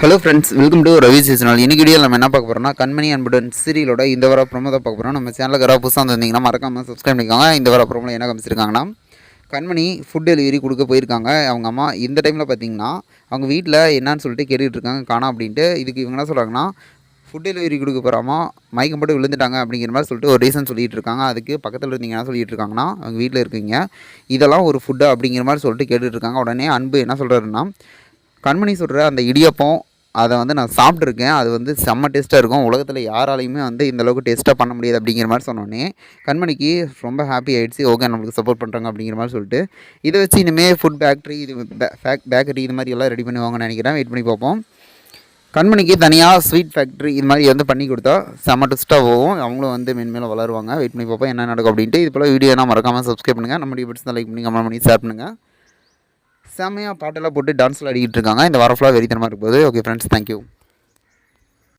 Hello friends welcome to Ravi சீசனால் இன்னைக்கு video நம்ம என்ன பார்க்க போகிறோம்னா கண்மணி அன்புடன் சீரியலோட இந்த வர ப்ரோமோ தான் பார்க்க போகிறோம் நம்ம சேனலுக்கு யாராவது புதுசாக வந்திருந்தீங்கன்னா மறக்காமல் சப்ஸ்கிரைப் பண்ணிக்கோங்க. இந்த வர ப்ரோமோவில் என்ன காமிச்சிருக்காங்கன்னா கண்மணி ஃபுட் டெலிவரி கொடுக்க போயிருக்காங்க. அவங்க அம்மா இந்த டைமில் பார்த்தீங்கன்னா அவங்க வீட்டில் என்னன்னு சொல்லிட்டு கேட்டுகிட்டு இருக்காங்க காணா அப்படின்ட்டு. இதுக்கு இவங்க என்ன சொல்கிறாங்கன்னா ஃபுட் டெலிவரி கொடுக்க போகிறாமா மயக்கம் போட்டு விழுந்துட்டாங்க அப்படிங்கிற மாதிரி சொல்லிட்டு ஒரு ரீசன் சொல்லிகிட்டு இருக்காங்க அதுக்கு பக்கத்தில் இருந்தீங்க என்ன சொல்லிட்டு இருக்காங்கன்னா அவங்க வீட்டில் இருக்கீங்க இதெல்லாம் ஒரு ஃபுட்டு அப்படிங்கிற மாதிரி சொல்லிட்டு கேட்டுகிட்டு இருக்காங்க உடனே அன்பு என்ன சொல்கிறாருன்னா கண்மணி சொல்கிற அந்த இடியப்பம் அதை வந்து நான் சாப்பிட்ருக்கேன் அது வந்து செம்ம டேஸ்ட்டாக இருக்கும். உலகத்தில் யாராலையுமே வந்து இந்த அளவுக்கு டேஸ்ட்டாக பண்ண முடியாது அப்படிங்கிற மாதிரி சொன்னோன்னே கண்மணிக்கு ரொம்ப ஹாப்பி ஆகிடுச்சு ஓகே நம்மளுக்கு சப்போர்ட் பண்ணுறாங்க அப்படிங்கிற மாதிரி சொல்லிட்டு இதை வச்சு இனிமேல் ஃபுட் பேக்ட்ரி இது பேக் பேக்கரி இது மாதிரி எல்லாம் ரெடி பண்ணுவாங்கன்னு நினைக்கிறேன். வெயிட் பண்ணி பார்ப்போம். கண்மணிக்கு தனியாக ஸ்வீட் ஃபேக்ட்ரி இது மாதிரி வந்து பண்ணி கொடுத்தா செம்ம டெஸ்ட்டாக போகும். அவங்களும் வந்து மென்மேலும் வளருவாங்க. வெயிட் பண்ணி பார்ப்போம் என்ன நடக்கும் அப்படின்ட்டு. இது போல் வீடியோ நான் மறக்காமல் சப்ஸ்கிரைப் பண்ணுங்கள் நம்ம பிடிச்சி லைக் பண்ணி கமெண்ட் பண்ணி ஷேர் பண்ணுங்கள் செம்மையாக பாட்டெல்லாம் போட்டு டான்ஸில் ஆடிக்கிட்டு இருக்காங்க. இந்த வாரம் ஃபுல்லாக வெறித்தனமாக இருப்பது ஓகே ஃப்ரெண்ட்ஸ் தேங்க்யூ